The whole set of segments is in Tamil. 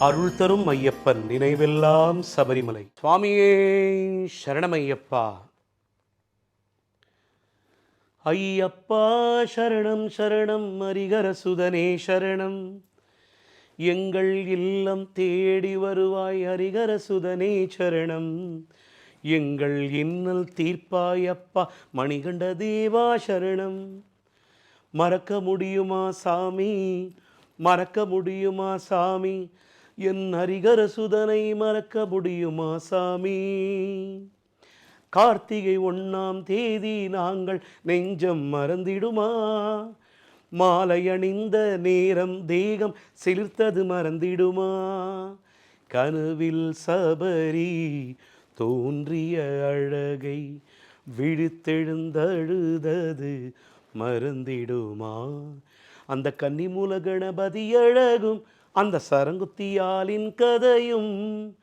அருள் தரும் ஐயப்பன் நினைவெல்லாம் சபரிமலை. சுவாமியே சரணமையப்பா. ஐயப்பா சரணம் சரணம் அரிகர சுதனே சரணம். எங்கள் இல்லம் தேடி வருவாய் ஹரிகர சுதனே சரணம். எங்கள் இன்னல் தீர்ப்பாயப்பா மணிகண்ட தேவா சரணம். மறக்க முடியுமா சாமி? மறக்க முடியுமா சாமி? என் ஹரிகர சுதனை மறக்க முடியுமா சாமி? கார்த்திகை ஒன்னாம் தேதி நாங்கள் நெஞ்சம் மறந்திடுமா? மாலை அணிந்த நேரம் தேகம் சிலிர்த்தது மறந்திடுமா? கனவில் சபரி தோன்றிய அழகை விழித்தெழுந்தழுதது மறந்திடுமா? அந்த கன்னிமூல கணபதி அழகும் அந்த சரங்குத்தியாலின் கதையும்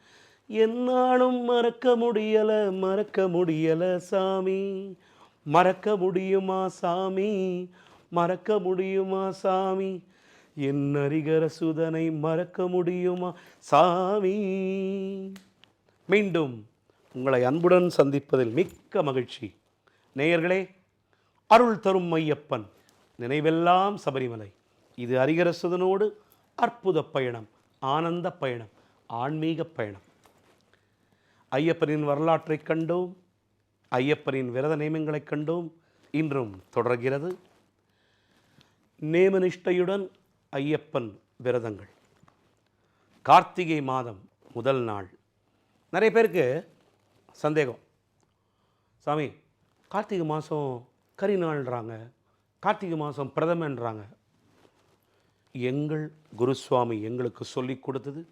என்னாலும் மறக்க முடியல மறக்க முடியல சாமி. மறக்க முடியுமா சாமி? மறக்க முடியுமா சாமி? என் அரிகர சுதனை மறக்க முடியுமா சாமி? மீண்டும் உங்களை அன்புடன் சந்திப்பதில் மிக்க மகிழ்ச்சி. நேயர்களே அருள் தரும் ஐயப்பன் நினைவெல்லாம் சபரிமலை. இது அரிகரசுதனோடு அற்புத பயணம் ஆனந்த பயணம் ஆன்மீக பயணம். ஐயப்பனின் வரலாற்றைக் கண்டோம் ஐயப்பனின் விரத நியமங்களைக் கண்டோம் இன்றும் தொடர்கிறது. நேமனிஷ்டையுடன் ஐயப்பன் விரதங்கள். கார்த்திகை மாதம் முதல் நாள். நிறைய பேருக்கு சந்தேகம். சாமி கார்த்திகை மாதம் கரி நாள்ன்றாங்க கார்த்திகை மாதம் பிரதமன்றாங்க எங்கள் குருசுவாமி எங்களுக்கு சொல்லிக் கொடுத்தது.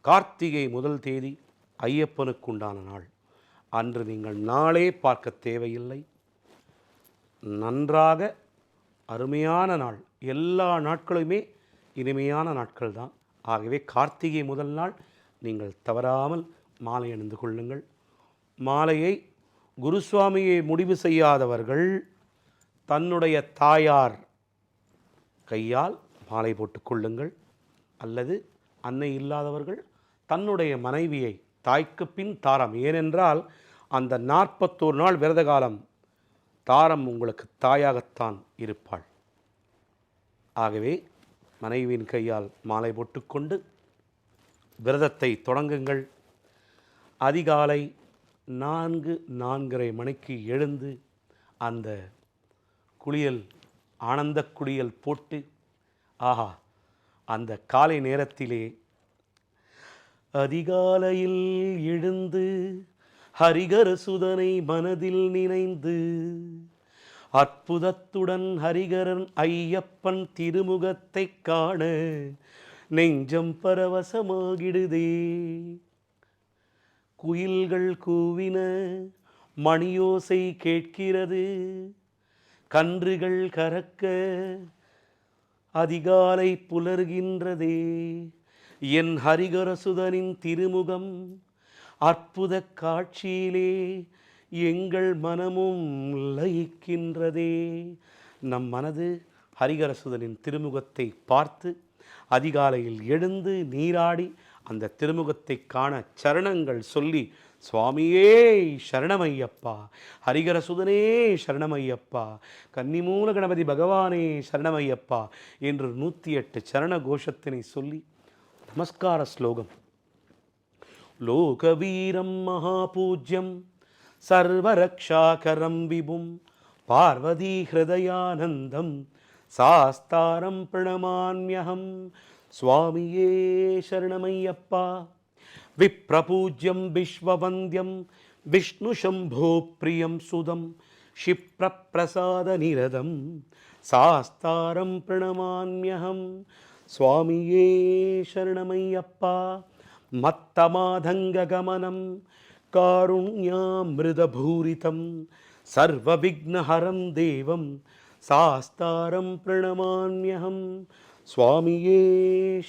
கார்த்திகை முதல் தேதி ஐயப்பனுக்கு உண்டான நாள். அன்று நீங்கள் நாளே பார்க்க தேவையில்லை. நன்றாக அருமையான நாள். எல்லா நாட்களுமே இனிமையான நாட்கள் தான். ஆகவே கார்த்திகை முதல் நாள் நீங்கள் தவறாமல் மாலை அணிந்து கொள்ளுங்கள். மாலையை குருசுவாமியை முடிவு செய்யாதவர்கள் தன்னுடைய தாயார் கையால் மாலை போட்டுக்கொள்ளுங்கள் அல்லது அன்னை இல்லாதவர்கள் தன்னுடைய மனைவியை தாய்க்கு பின் தாரம். ஏனென்றால் அந்த நாற்பத்தோரு நாள் விரத காலம் தாரம் உங்களுக்கு தாயாகத்தான் இருப்பாள். ஆகவே மனைவியின் கையால் மாலை போட்டுக்கொண்டு விரதத்தை தொடங்குங்கள். அதிகாலை நான்கு நான்கரை மணிக்கு எழுந்து அந்த குளியல் ஆனந்த குளியல் போட்டு ஆஹா அந்த காலை நேரத்திலே அதிகாலையில் எழுந்து ஹரிகர சுதனை மனதில் நினைந்து அற்புதத்துடன் ஹரிகரன் ஐயப்பன் திருமுகத்தைக் காண நெஞ்சம் பரவசமாகிடுதே. குயில்கள் கூவின மணியோசை கேட்கிறது கன்றுகள் கறக்க அதிகாலை புலர்கின்றதே. என் ஹரிகரசுதனின் திருமுகம் அற்புத காட்சியிலே எங்கள் மனமும் லயிக்கின்றதே. நம் மனது ஹரிகரசுதனின் திருமுகத்தை பார்த்து அதிகாலையில் எழுந்து நீராடி அந்த திருமுகத்தை காண சரணங்கள் சொல்லி சுவாமியே சரணமையப்பா. ஹரிகரசுதனே சரணமையப்பா. கன்னிமூல கணபதி பகவானே சரணமையப்பா என்று நூற்றி எட்டு சரண கோஷத்தினை சொல்லி நமஸ்கார ஸ்லோகம். லோகவீரம் மகாபூஜ்யம் சர்வரக்ஷாகரம் விபும் பார்வதி ஹிருதயானந்தம் சாஸ்தாரம் பிரணமான்யகம் சுவாமியே சரணமையப்பா. விப்ரபூஜ்யம் விஸ்வவந்தியம் விஷ்ணு சம்போ பிரியம் சுதம் க்ஷிப்ரப்பிரசாத நிரதம் சாஸ்தாரம் பிரணமான்யகம் சுவாமியே சரணமையப்பா மத்தமாதங்ககமனம் காருண்யாமிருதபூரிதம் சர்வவிக்னஹரம் தேவம் சாஸ்தாரம் பிரணமான்யகம் சுவாமியே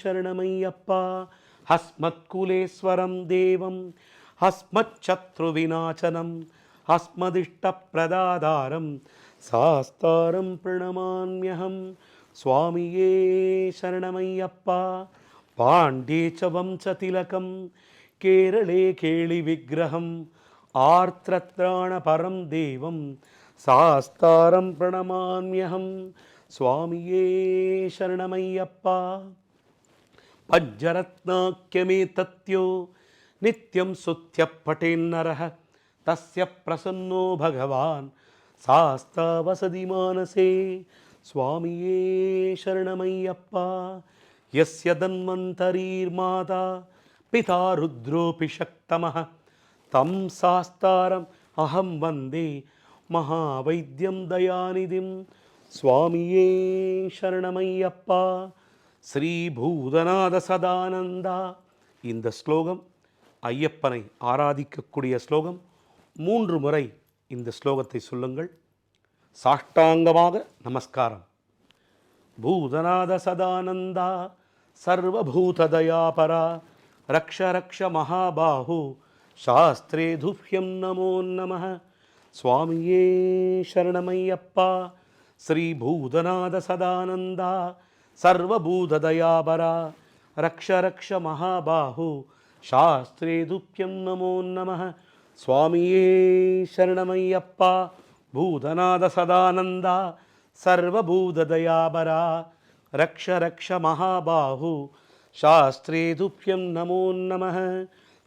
சரணமையப்பா ஹஸ்மத்குலேஸ்வரம் தேவம் ஹஸ்மச்சத்ருவிநாசனம் ஹஸ்மதிஷ்டப்பிரதாதாரம் சாஸ்தாரம் பிரணமாமியகம் சுவாமியே சரணமையப்பா பாண்டேச்ச வம்சதிலகம் கேரளே கேளி விக்கிரகம் ஆர்த்திரத்ராண பரம் தெய்வம் சாஸ்தாரம் பிரணமாமியகம் சுவாமியே சரணமையப்பா பஜ்ஜரத்னாக்கியமே தத்யோ நித்தியம் சுத்திய பட்டேன்னரக தஸ்ய பிரசன்னோ பகவான் சாஸ்தா வசதி மானசே சுவாமியே சரணமையப்பா எஸ்ய தன்வந்தரீர் மாதா பிதா ருத்ரோபி சக்தமஹ தம் சாஸ்தாரம் அகம் வந்தே மகாவைத்தியம் தயாநிதிம் சுவாமியே சரணமையப்பா ஸ்ரீபூதநாத சதானந்தா. இந்த ஸ்லோகம் ஐயப்பனை ஆராதிக்கக்கூடிய ஸ்லோகம். மூன்று முறை இந்த ஸ்லோகத்தை சொல்லுங்கள். சாஷ்டாங்கமாக நமஸ்காரம். பூதநாத சதானந்தா சர்வபூததயாபரா ரக்ஷ ரக்ஷ மகாபாஹு சாஸ்திரே துஹ்யம் நமோ நம சுவாமியே சரணமையப்பா ஸ்ரீபூதநாத சதானந்தா. சர்வபூததயாபரா ரக்ஷ ரக்ஷ மகாபாஹு சாஸ்திரேதுப்யம் நமோ நம சுவாமியே சரணமையப்பா பூதநாத சதானந்தா சர்வபூததயாபரா ரக்ஷ ரக்ஷ மகாபாஹு சாஸ்திரேதுப்யம் நமோ நம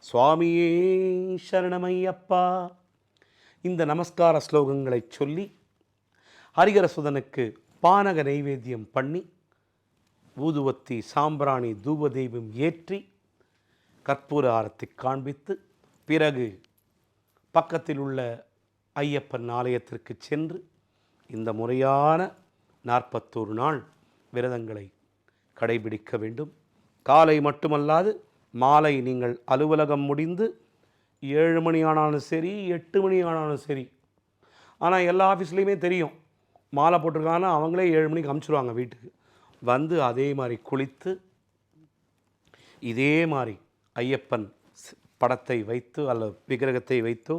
சுவாமியே சரணமையப்பா இந்த நமஸ்கார ஸ்லோகங்களைச் சொல்லி ஹரிகரசுதனுக்கு பானக நைவேத்தியம் பண்ணி ஊதுவத்தி சாம்பிராணி தூபதீபம் ஏற்றி கற்பூர ஆரத்தை காண்பித்து பிறகு பக்கத்தில் உள்ள ஐயப்பன் ஆலயத்திற்கு சென்று இந்த முறையான நாற்பத்தோரு நாள் விரதங்களை கடைபிடிக்க வேண்டும். காலை மட்டுமல்லாது மாலை நீங்கள் அலுவலகம் முடிந்து ஏழு மணி ஆனாலும் சரி எட்டு மணி ஆனாலும் சரி. ஆனால் எல்லா ஆஃபீஸ்லேயுமே தெரியும். மாலை போட்டிருக்காங்கன்னா அவங்களே ஏழு மணிக்கு அமுச்சிடுவாங்க வீட்டுக்கு. வந்து அதே மாதிரி குளித்து இதே மாதிரி ஐயப்பன் படத்தை வைத்து அல்லது விக்கிரகத்தை வைத்தோ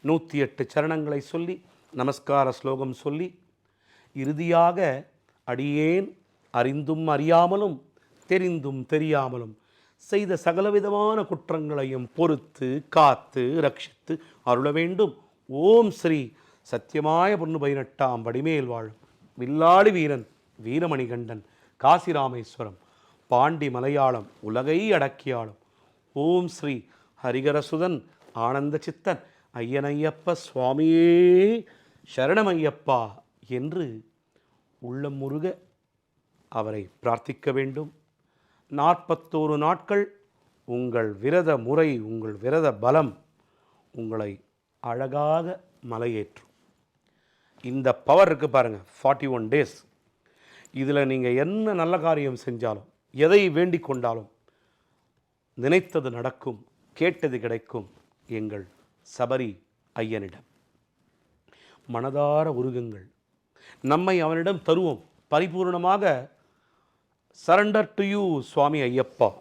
நூற்றி எட்டு சரணங்களை சொல்லி நமஸ்கார ஸ்லோகம் சொல்லி இறுதியாக அடியேன் அறிந்தும் அறியாமலும் தெரிந்தும் தெரியாமலும் செய்த சகலவிதமான குற்றங்களையும் பொறுத்து காத்து ரட்சித்து அருள வேண்டும். ஓம் ஸ்ரீ சத்தியமாய பொண்ணு பதினெட்டாம் வடிமேல் வாழும் வில்லாடி வீரன். வீரமணிகண்டன் காசிராமேஸ்வரம் பாண்டி மலையாளம் உலகை அடக்கியாளும். ஓம் ஸ்ரீ ஹரிகரசுதன் ஆனந்த சித்தன் ஐயனையப்ப சுவாமியே சரணமையப்பா என்று உள்ளம் முருக அவரை பிரார்த்திக்க வேண்டும். நாற்பத்தோரு நாட்கள் உங்கள் விரத முறை உங்கள் விரத பலம் உங்களை அழகாக மலையேற்றும். இந்த பவர் இருக்குது பாருங்கள் ஃபார்ட்டி ஒன் டேஸ் இதில் நீங்கள் என்ன நல்ல காரியம் செஞ்சாலும் எதை வேண்டிக் கொண்டாலும் நினைத்தது நடக்கும் கேட்டது கிடைக்கும் எங்கள் சபரி ஐயனிடம். மனதார உருகுங்கள். நம்மை அவனிடம் தருவோம். பரிபூர்ணமாக surrender to you Swami Ayyappa.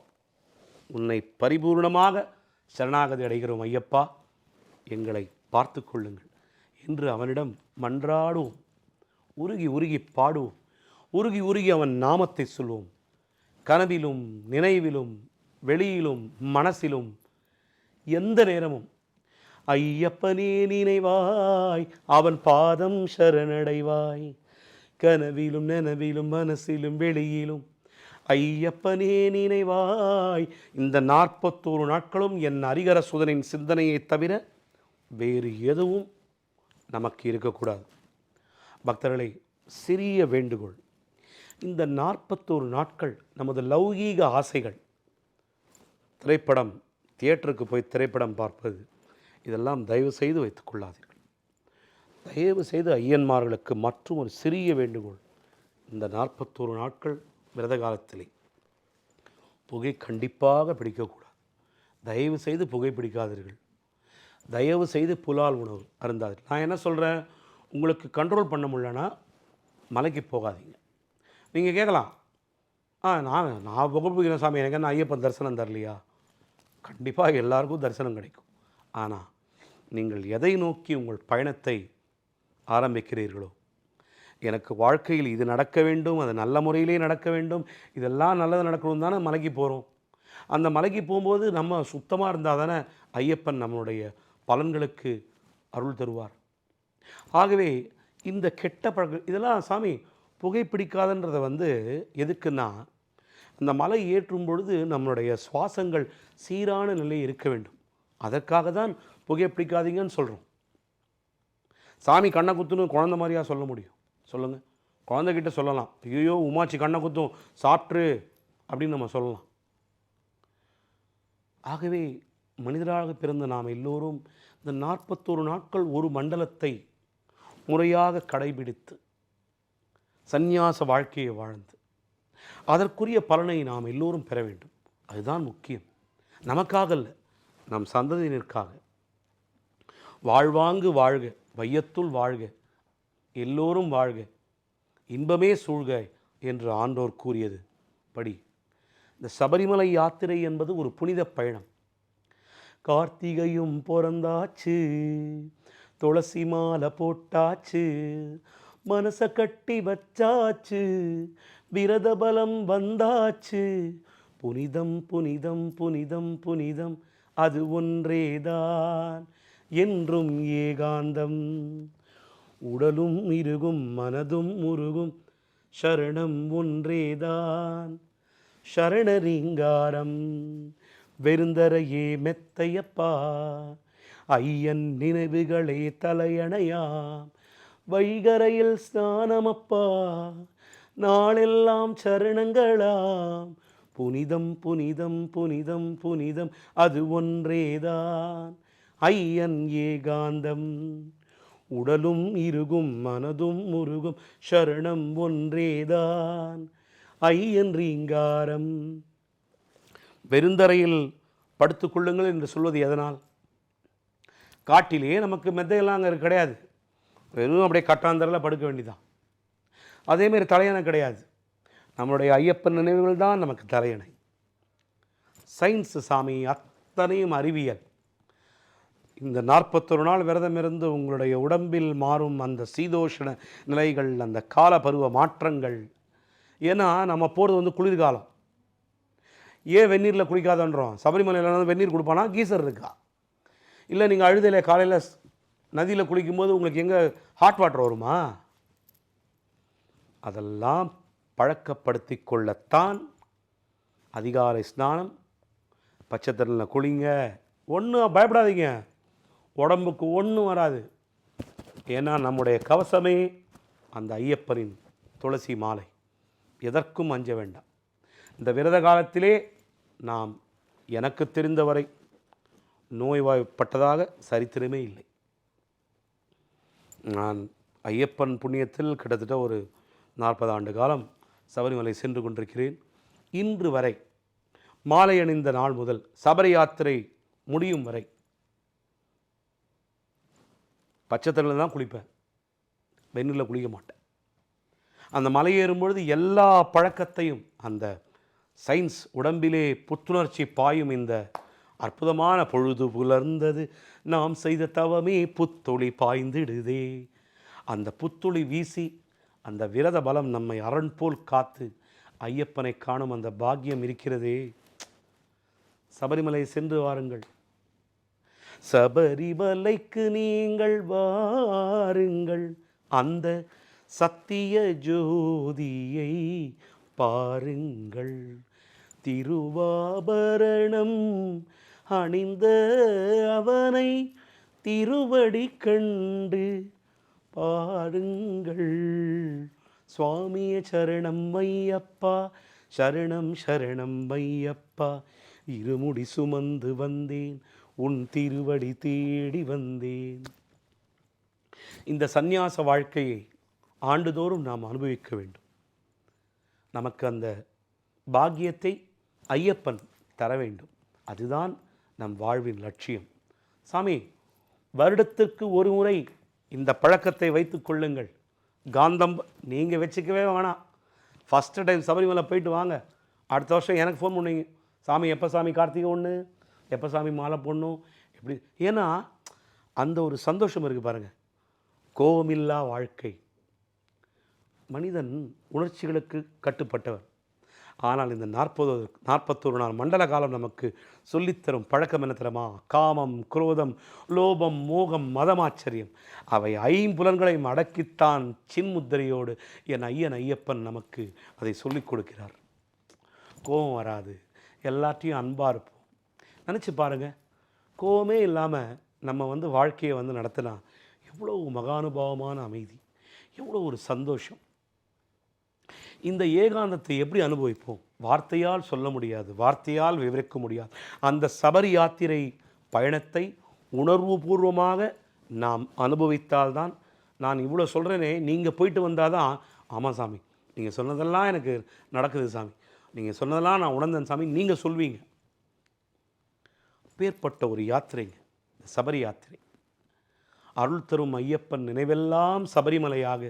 உன்னை பரிபூர்ணமாக சரணாகதி அடைகிறோம் ஐயப்பா. எங்களை பார்த்து கொள்ளுங்கள். என்று அவனிடம் மன்றாடுவோம். உருகி உருகி பாடுவோம். உருகி உருகி அவன் நாமத்தை சொல்வோம். கனவிலும் நினைவிலும் வெளியிலும் மனசிலும் எந்த நேரமும். ஐயப்பனே நினைவாய் அவன் பாதம் சரணடைவாய். கனவிலும் நனவிலும் மனசிலும் வெளியிலும். ஐயப்பனே நினைவாய் இந்த நாற்பத்தோரு நாட்களும் என் அரிகர சுதனின் சிந்தனையைத் தவிர வேறு எதுவும் நமக்கு இருக்கக்கூடாது. பக்தர்களை சிறிய வேண்டுகோள். இந்த நாற்பத்தோரு நாட்கள் நமது லௌகீக ஆசைகள். திரைப்படம் தியேட்டருக்கு போய் திரைப்படம் பார்ப்பது இதெல்லாம் தயவு செய்து வைத்துக் கொள்ளாதீர்கள். தயவு செய்து ஐயன்மார்களுக்கு மற்றும் ஒரு சிறிய வேண்டுகோள். இந்த நாற்பத்தோரு நாட்கள் விரத காலத்திலே புகை கண்டிப்பாக பிடிக்கக்கூடாது. தயவு செய்து புகை பிடிக்காதீர்கள். தயவு செய்து புலால் உணவு அருந்தாது நான் என்ன சொல்கிறேன் உங்களுக்கு கண்ட்ரோல் பண்ண முடியலன்னா மலைக்கு போகாதீங்க. நீங்கள் கேட்கலாம். ஆ நான் நான் புகழ்புகிறேன் சாமி எனக்கு என்ன ஐயப்பன் தரிசனம் தரலையா? கண்டிப்பாக எல்லாருக்கும் தரிசனம் கிடைக்கும். ஆனால் நீங்கள் எதை நோக்கி உங்கள் பயணத்தை ஆரம்பிக்கிறீர்களோ எனக்கு வாழ்க்கையில் இது நடக்க வேண்டும் அது நல்ல முறையிலே நடக்க வேண்டும் இதெல்லாம் நல்லது நடக்கணும் தானே மலைக்கு போகிறோம் அந்த மலைக்கு போகும்போது நம்ம சுத்தமாக இருந்தால் தானே ஐயப்பன் நம்மளுடைய பலன்களுக்கு அருள் தருவார். ஆகவே இந்த கெட்ட பழக்கம் இதெல்லாம் சாமி புகைப்பிடிக்காதன்றதை வந்து எதுக்குன்னா அந்த மலை ஏற்றும் பொழுது நம்மளுடைய சுவாசங்கள் சீரான நிலை இருக்க வேண்டும். அதற்காக தான் புகைப்பிடிக்காதீங்கன்னு சொல்கிறோம் சாமி கண்ணை குத்துன்னு குழந்த மாதிரியா சொல்ல முடியும். சொல்லுங்கள் குழந்தைகிட்ட சொல்லலாம். ஐயோ உமாச்சி கண்ணை குத்தும் சாப்பிட்ரு அப்படின்னு நம்ம சொல்லலாம். ஆகவே மனிதராக பிறந்த நாம் எல்லோரும் இந்த நாற்பத்தோரு நாட்கள் ஒரு மண்டலத்தை முறையாக கடைபிடித்து சந்நியாச வாழ்க்கையை வாழ்ந்து அதற்குரிய பலனை நாம் எல்லோரும் பெற வேண்டும். அதுதான் முக்கியம். நமக்காக இல்லை நம் சந்ததியினருக்காக. வாழ்வாங்கு வாழ்க வையத்துள் வாழ்க எல்லோரும் வாழ்க இன்பமே சூழ்க என்று ஆண்டோர் கூறியது படி. இந்த சபரிமலை யாத்திரை என்பது ஒரு புனித பயணம். கார்த்திகையும் பிறந்தாச்சு துளசி மாலை போட்டாச்சு மனசை கட்டி வச்சாச்சு. விரத பலம் வந்தாச்சு. புனிதம் புனிதம் புனிதம் புனிதம் அது ஒன்றேதான் என்றும் ஏகாந்தம். உடலும் இருகும் மனதும் உருகும் சரணம் ஒன்றேதான் சரணரீங்காரம். வெறுந்தரையே மெத்தையப்பா ஐயன் நினைவுகளே தலையணையாம். வைகரையில் ஸ்நானமப்பா. நாளெல்லாம் சரணங்களாம். புனிதம் புனிதம் புனிதம் புனிதம் அது ஒன்றேதான். ஐயன் ஏகாந்தம். உடலும் இருகும் மனதும் முருகும் சரணம் ஒன்றேதான். ஐயன் ரீங்காரம். பெருந்தரையில் படுத்துக்கொள்ளுங்கள் என்று சொல்வது எதனால்? காட்டிலே நமக்கு மெத்தையெல்லாம் அங்கே கிடையாது. வெறும் அப்படியே கட்டாந்தரில் படுக்க வேண்டிதான் அதேமாரி தலையணை கிடையாது. நம்மளுடைய ஐயப்பன் நினைவுகள் தான் நமக்கு தலையணை. சயின்ஸு சாமி அத்தனையும் அறிவியல். இந்த நாற்பத்தொரு நாள் விரதம் இருந்து உங்களுடைய உடம்பில் மாறும் அந்த சீதோஷண நிலைகள் அந்த கால பருவ மாற்றங்கள். ஏன்னா நம்ம போகிறது வந்து குளிர்காலம். ஏன் வெந்நீரில் குளிக்காதன்றோம்? சபரிமலையில் வெந்நீர் கொடுப்பானா? கீசர் இருக்கா? இல்லை நீங்கள் அழுதையில் காலையில் நதியில் குளிக்கும்போது உங்களுக்கு எங்கே ஹாட் வாட்டர் வருமா? அதெல்லாம் பழக்கப்படுத்தி கொள்ளத்தான் அதிகாலை ஸ்நானம். பச்சை தண்ணியில் குளிங்க. ஒன்றும் பயப்படாதீங்க. உடம்புக்கு ஒன்றும் வராது. ஏன்னா நம்முடைய கவசமே அந்த ஐயப்பனின் துளசி மாலை. எதற்கும் அஞ்ச வேண்டாம். இந்த விரத காலத்திலே நாம் எனக்கு தெரிந்தவரை நோய்வாய்ப்பட்டதாக சரித்திரமே இல்லை. நான் ஐயப்பன் புண்ணியத்தில் கிட்டத்தட்ட ஒரு நாற்பது ஆண்டு காலம் சபரிமலை சென்று கொண்டிருக்கிறேன். இன்று வரை மாலை அணிந்த நாள் முதல் சபரி யாத்திரை முடியும் வரை பச்சை தண்ணியில் தான் குளிப்பேன். வெந்நீரில் குளிக்க மாட்டேன். அந்த மலை ஏறும்பொழுது எல்லா பழக்கத்தையும் அந்த சயின்ஸ் உடம்பிலே புத்துணர்ச்சி பாயும் இந்த அற்புதமான பொழுது புலர்ந்தது. நாம் செய்த தவமே புத்துளி பாய்ந்திடுதே. அந்த புத்துளி வீசி அந்த விரத பலம் நம்மை அரண் போல் காத்து ஐயப்பனை காணும் அந்த பாக்கியம் இருக்கிறதே. சபரிமலை சென்று வாருங்கள். சபரிமலைக்கு நீங்கள் வாருங்கள். அந்த சத்திய ஜோதியை பாருங்கள். திருவாபரணம் அணிந்த அவனை திருவடி கண்டு பாருங்கள் சுவாமிய சரணம் ஐயப்பா சரணம் சரணம் ஐயப்பா. இருமுடி சுமந்து வந்தேன் உன் திருவடி தேடி வந்தேன். இந்த சந்நியாச வாழ்க்கையை ஆண்டுதோறும் நாம் அனுபவிக்க வேண்டும். நமக்கு அந்த பாக்கியத்தை ஐயப்பன் தர வேண்டும். அதுதான் நம் வாழ்வின் லட்சியம். சாமி வருடத்திற்கு ஒரு முறை இந்த பழக்கத்தை வைத்து கொள்ளுங்கள். காந்தம் நீங்கள் வச்சுக்கவே வேணாம். ஃபஸ்ட்டு டைம் சபரிமலை போயிட்டு வாங்க. அடுத்த வருஷம் எனக்கு ஃபோன் பண்ணுவீங்க. சாமி எப்போ சாமி கார்த்திகை ஒன்று எப்போ சாமி மாலை போடணும்? எப்படி? ஏன்னா அந்த ஒரு சந்தோஷம் இருக்குது பாருங்கள் கோபமில்லா வாழ்க்கை. மனிதன் உணர்ச்சிகளுக்கு கட்டுப்பட்டவர். ஆனால் இந்த நாற்பது நாற்பத்தொரு நாள் மண்டல காலம் நமக்கு சொல்லித்தரும் பழக்கம் என்ன தெரியுமா? காமம் குரோதம் லோபம் மோகம் மதமாச்சரியம். அவை ஐம்புலன்களையும் அடக்கித்தான் சின்முத்திரையோடு என் ஐயன் ஐயப்பன் நமக்கு அதை சொல்லிக் கொடுக்கிறார். கோபம் வராது. எல்லாத்தையும் அன்பாக இருப்போம். நினச்சி பாருங்கள் கோபமே இல்லாமல் நம்ம வந்து வாழ்க்கையை வந்து நடத்தினா எவ்வளோ மகானுபாவமான அமைதி. எவ்வளோ ஒரு சந்தோஷம். இந்த ஏகாந்தத்தை எப்படி அனுபவிப்போம்? வார்த்தையால் சொல்ல முடியாது வார்த்தையால் விவரிக்க முடியாது. அந்த சபரி யாத்திரை பயணத்தை உணர்வுபூர்வமாக நாம் அனுபவித்தால்தான் நான் இவ்வளோ சொல்கிறேனே நீங்கள் போயிட்டு வந்தால் தான் ஆமாம் சாமி நீங்கள் சொன்னதெல்லாம் எனக்கு நடக்குது சாமி. நீங்கள் சொன்னதெல்லாம் நான் உணர்ந்தேன் சாமி நீங்கள் சொல்வீங்க. பேர்பட்ட ஒரு யாத்திரைங்க சபரி யாத்திரை. அருள் தரும் ஐயப்பன் நினைவெல்லாம் சபரிமலையாக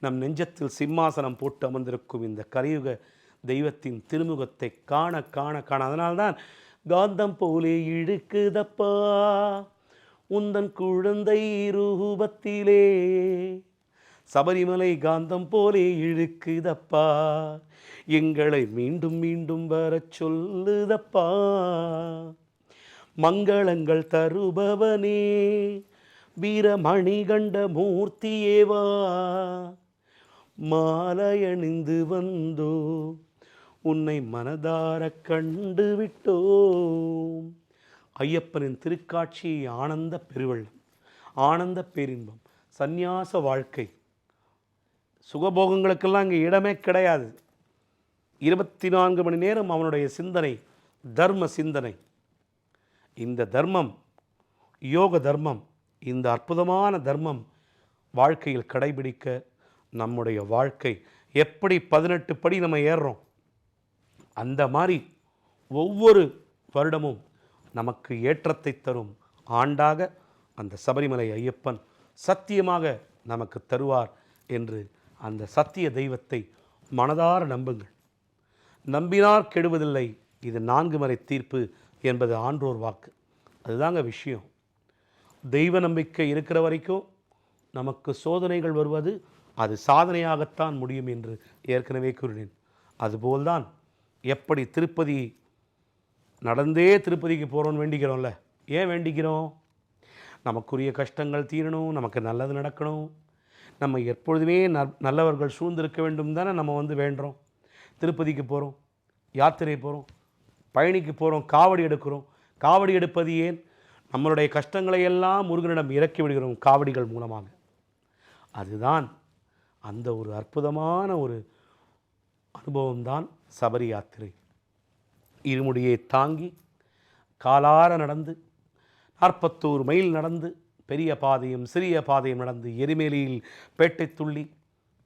நம் நெஞ்சத்தில் சிம்மாசனம் போட்டு அமர்ந்திருக்கும் இந்த கலியுக தெய்வத்தின் திருமுகத்தை காண காண காண. அதனால்தான் காந்தம் போலே இழுக்குதப்பா. உந்தன் குழந்தை ரூபத்திலே சபரிமலை காந்தம் போலே இழுக்குதப்பா. எங்களை மீண்டும் மீண்டும் வரச் சொல்லுதப்பா. மங்களங்கள் தருபவனே. வீரமணிகண்ட மூர்த்தியேவா. மாலையணிந்து வந்தோ உன்னை மனதார கண்டு விட்டோம் ஐயப்பனின் திருக்காட்சி ஆனந்த பெருவெள்ளம் ஆனந்த பேரின்பம் சந்நியாச வாழ்க்கை. சுகபோகங்களுக்கெல்லாம் இங்கே இடமே கிடையாது. இருபத்தி நான்கு மணி நேரம் அவனுடைய சிந்தனை தர்ம சிந்தனை. இந்த தர்மம் யோக தர்மம் இந்த அற்புதமான தர்மம் வாழ்க்கையில் கடைபிடிக்க நம்முடைய வாழ்க்கை எப்படி பதினெட்டு படி நம்ம ஏறுறோம்? அந்த மாதிரி ஒவ்வொரு வருடமும் நமக்கு ஏற்றத்தை தரும் ஆண்டாக அந்த சபரிமலை ஐயப்பன் சத்தியமாக நமக்கு தருவார் என்று அந்த சத்திய தெய்வத்தை மனதார நம்புங்கள். நம்பினார் கெடுவதில்லை. இது நான்கு மறை தீர்ப்பு என்பது ஆன்றோர் வாக்கு. அதுதாங்க விஷயம். தெய்வ நம்பிக்கை இருக்கிற வரைக்கும் நமக்கு சோதனைகள் வருவது அது சாதனையாகத்தான் முடியும் என்று ஏற்கனவே கூறினேன். அதுபோல்தான் எப்படி திருப்பதி நடந்தே திருப்பதிக்கு போகிறோன்னு வேண்டிக்கிறோம்ல. ஏன் வேண்டிக்கிறோம்? நமக்குரிய கஷ்டங்கள் தீரணும் நமக்கு நல்லது நடக்கணும். நம்ம எப்பொழுதுமே நல் நல்லவர்கள் சூழ்ந்திருக்க வேண்டும் தானே நம்ம வந்து வேண்டுறோம். திருப்பதிக்கு போகிறோம் யாத்திரை போகிறோம் பயணிக்கு போகிறோம் காவடி எடுக்கிறோம். காவடி எடுப்பது ஏன்? நம்மளுடைய கஷ்டங்களை எல்லாம் முருகனிடம் இறக்கி விடுகிறோம் காவடிகள் மூலமாக. அதுதான் அந்த ஒரு அற்புதமான ஒரு அனுபவம்தான் சபரி யாத்திரை. இருமுடியை தாங்கி காலார நடந்து நாற்பத்தோரு மைல் நடந்து பெரிய பாதையும் சிறிய பாதையும் நடந்து எரிமேலியில் பேட்டை துள்ளி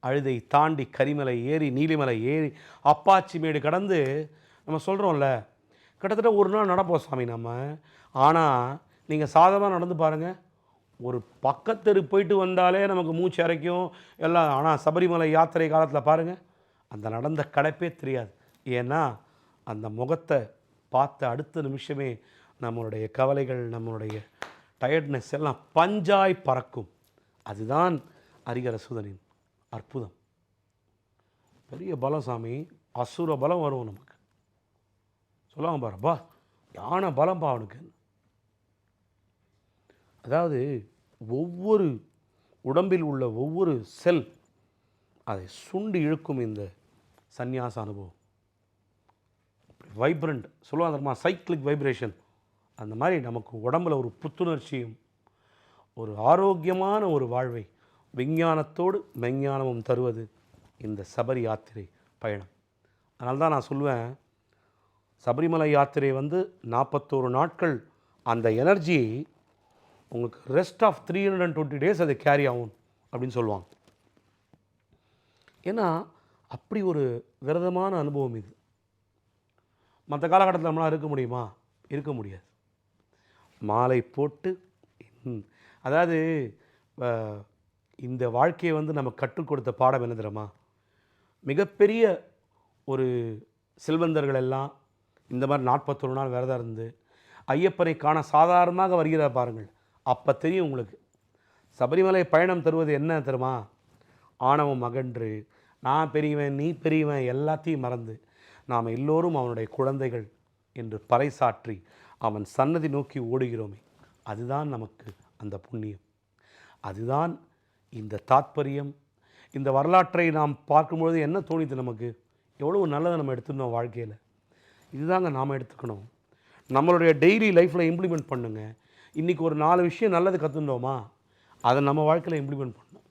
அழுதை தாண்டி கரிமலை ஏறி நீலிமலை ஏறி அப்பாச்சி மேடு கடந்து நம்ம சொல்கிறோம்ல கிட்டத்தட்ட ஒரு நாள் நடப்போம் சாமி நம்ம. ஆனால் நீங்கள் சாதமாக நடந்து பாருங்கள் ஒரு பக்கத்தெரு போயிட்டு வந்தாலே நமக்கு மூச்சு அரைக்கும். எல்லாம் ஆனால் சபரிமலை யாத்திரை காலத்தில் பாருங்கள் அந்த நடந்த கடைப்பே தெரியாது. ஏன்னா அந்த முகத்தை பார்த்த அடுத்த நிமிஷமே நம்மளுடைய கவலைகள் நம்மளுடைய டயர்ட்னஸ் எல்லாம் பஞ்சாய் பறக்கும். அதுதான் அரிகர சுதனின் அற்புதம். பெரிய பலம் சாமி அசுர பலம் வரும் நமக்கு. சொல்லுவாங்க பாருப்பா யானை பலம்பா அவனுக்கு. அதாவது ஒவ்வொரு உடம்பில் உள்ள ஒவ்வொரு செல் அதை சுண்டு இழுக்கும் இந்த சந்நியாச அனுபவம். வைப்ரண்ட் சொல்லுவாங்க தெரியுமா சைக்கிளிக் வைப்ரேஷன் அந்த மாதிரி நமக்கு உடம்புல ஒரு புத்துணர்ச்சியும் ஒரு ஆரோக்கியமான ஒரு வாழ்வை விஞ்ஞானத்தோடு மெஞ்ஞானமும் தருவது இந்த சபரி யாத்திரை பயணம். அதனால தான் நான் சொல்லுவேன் சபரிமலை யாத்திரை வந்து நாற்பத்தோரு நாட்கள் அந்த எனர்ஜி உங்களுக்கு rest of three hundred and twenty days அது கேரி ஆகும் அப்படின்னு சொல்லுவாங்க. ஏன்னா அப்படி ஒரு விரதமான அனுபவம் இது. மற்ற காலகட்டத்தில் நம்மளால் இருக்க முடியுமா? இருக்க முடியாது. மாலை போட்டு ம், அதாவது இந்த வாழ்க்கையை வந்து நம்ம கற்றுக் கொடுத்த பாடம் என்ன தெரியுமா? மிகப்பெரிய ஒரு செல்வந்தர்கள் எல்லாம் இந்த மாதிரி நாற்பத்தொரு நாள் விரதம் இருந்து ஐயப்பனை காண சாதாரணமாக வருகிறார் பாருங்கள். அப்போ தெரியும் உங்களுக்கு. சபரிமலை பயணம் தருவது என்ன தருமா ஆணவம் மகன்று. நான் பெரியவன் நீ பெரியவன் எல்லாத்தையும் மறந்து. நாம் எல்லோரும் அவனுடைய குழந்தைகள் என்று பறைசாற்றி அவன் சன்னதி நோக்கி ஓடுகிறோமே. அதுதான் நமக்கு அந்த புண்ணியம். அதுதான் இந்த தாத்பரியம். இந்த வரலாற்றை நாம் பார்க்கும்பொழுது என்ன தோணிது நமக்கு? எவ்வளவு நல்லதை நம்ம எடுத்துருந்தோம் வாழ்க்கையில். இதுதாங்க நாம் எடுத்துக்கணும். நம்மளுடைய டெய்லி லைஃப்பில் இம்ப்ளிமெண்ட் பண்ணுங்கள் இன்றைக்கி ஒரு நாலு விஷயம் நல்லது கற்றுந்தோமா அதை நம்ம வாழ்க்கையில் இம்ப்ளிமெண்ட் பண்ணணும்.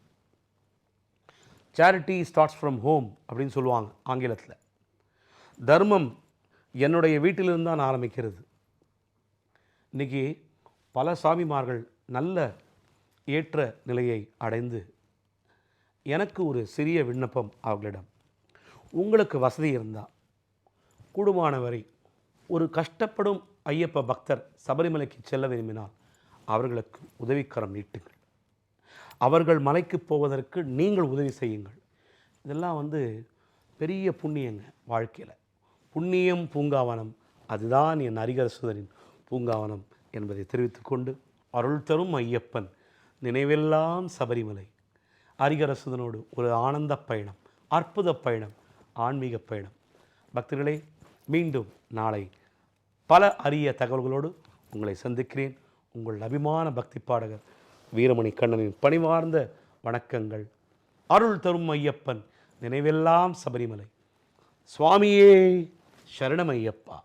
சேரிட்டி ஸ்டார்ட்ஸ் ஃப்ரம் ஹோம் அப்படின்னு சொல்லுவாங்க ஆங்கிலத்தில். தர்மம் என்னுடைய வீட்டிலிருந்து தான் ஆரம்பிக்கிறது. இன்றைக்கி பல சாமிமார்கள் நல்ல ஏற்ற நிலையை அடைந்து எனக்கு ஒரு சிறிய விண்ணப்பம் அவர்களிடம். உங்களுக்கு வசதி இருந்தால் கூடுமான வரை ஒரு கஷ்டப்படும் ஐயப்ப பக்தர் சபரிமலைக்கு செல்ல விரும்பினால் அவர்களுக்கு உதவிக்கரம் நீட்டுங்கள். அவர்கள் மலைக்கு போவதற்கு நீங்கள் உதவி செய்யுங்கள். இதெல்லாம் வந்து பெரிய புண்ணியங்க வாழ்க்கையில். புண்ணியம் பூங்காவனம் அதுதான் என் அரிகரசுதனின் பூங்காவனம் என்பதை தெரிவித்துக்கொண்டு அருள் தரும் ஐயப்பன் நினைவெல்லாம் சபரிமலை. அரிகரசுதனோடு ஒரு ஆனந்த பயணம் அற்புத பயணம் ஆன்மீக பயணம். பக்தர்களே மீண்டும் நாளை பல அரிய தகவல்களோடு உங்களை சந்திக்கிறேன். உங்கள் அபிமான பக்தி பாடகர் வீரமணி கண்ணனின் பணிவார்ந்த வணக்கங்கள். அருள் தரும் ஐயப்பன் நினைவெல்லாம் சபரிமலை. சுவாமியே சரணமையப்பா.